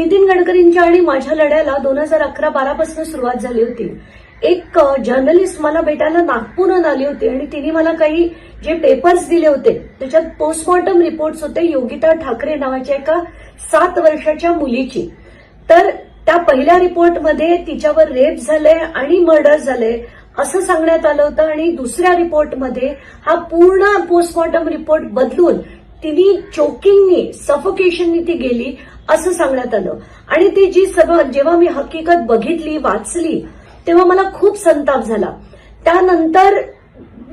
नितीन गडकरींच्या आणि माझ्या लढ्याला दोन हजार अकरा बारा पासून सुरुवात झाली होती. एक जर्नलिस्ट मला भेटायला नागपूरहून आली होती आणि तिने मला काही जे पेपर्स दिले होते त्याच्यात पोस्टमॉर्टम रिपोर्ट्स होते योगिता ठाकरे नावाच्या एका सात वर्षाच्या मुलीची. तर त्या पहिल्या रिपोर्टमध्ये तिच्यावर रेप झालंय आणि मर्डर झालंय असं सांगण्यात आलं होतं आणि दुसऱ्या रिपोर्टमध्ये हा पूर्ण पोस्टमॉर्टम रिपोर्ट बदलून तिने चोकिंगनी सफोकेशननी ती गेली असं सांगण्यात आलं. आणि ती जी सर्व जेव्हा मी हकीकत बघितली वाचली तेव्हा मला खूप संताप झाला. त्यानंतर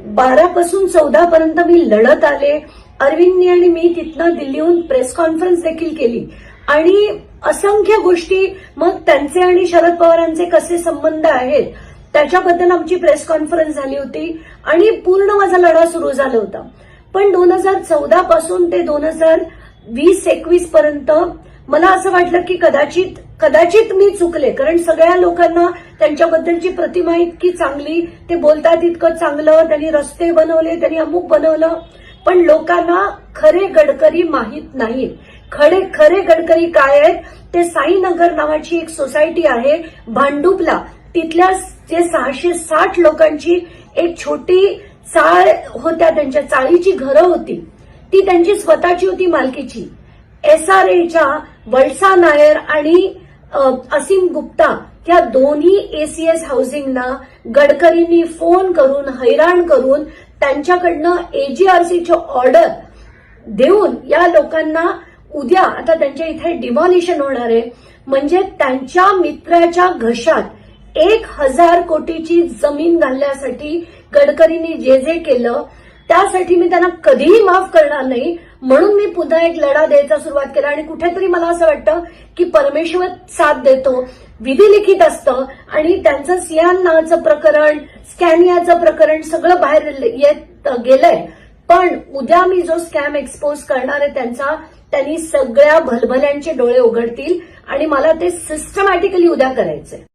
बारा पासून चौदा पर्यंत मी लढत आले. अरविंदनी आणि मी तिथनं दिल्लीहून प्रेस कॉन्फरन्स देखील केली. आणि असंख्य गोष्टी मग त्यांचे आणि शरद पवारांचे कसे संबंध आहेत त्याच्याबद्दल आमची प्रेस कॉन्फरन्स झाली होती. आणि पूर्ण माझा लढा सुरू झाला होता. पण दोन हजार चौदा पासून ते दोन हजार वीस एकवीस पर्यंत मला असं वाटलं की कदाचित कदाचित मी चुकले. कारण सगळ्या लोकांना त्यांच्याबद्दलची प्रतिमा इतकी चांगली ते बोलतात इतकं चांगलं त्यांनी रस्ते बनवले त्यांनी अमुक बनवलं. पण लोकांना खरे गडकरी माहीत नाहीत. खरे खरे गडकरी काय आहेत? ते साईनगर नावाची एक सोसायटी आहे भांडुपला. तिथल्या जे सहाशे साठ लोकांची एक छोटी चाळ होत्या त्यांच्या चाळीची घरं होती. ती त्यांची स्वतःची होती मालकीची. एसआरएच्या वळसा नायर आणि असीम गुप्ता या दोन्ही एसीएस हाऊसिंगना गडकरींनी फोन करून हैराण करून त्यांच्याकडनं एजीआरसीची ऑर्डर देऊन या लोकांना उद्या आता त्यांच्या इथे डिमॉलिशन होणार आहे. म्हणजे त्यांच्या मित्राच्या घशात एक हजार कोटीची जमीन घालण्यासाठी गडकरींनी जे जे केलं त्यासाठी मी त्यांना कधीही माफ करणार नाही. म्हणून मी पुन्हा एक लढा द्यायचा सुरुवात केला आणि कुठेतरी मला असं वाटतं की परमेश्वर साथ देतो विधी लिखित असतं आणि त्यांचं सियान नावाचं प्रकरण स्कॅनियाचं प्रकरण सगळं बाहेर येत गेलंय. पण उद्या मी जो स्कॅम एक्सपोज करणार आहे त्यांचा त्यांनी सगळ्या भलभल्यांचे डोळे उघडतील आणि मला ते सिस्टमॅटिकली उद्या करायचंय.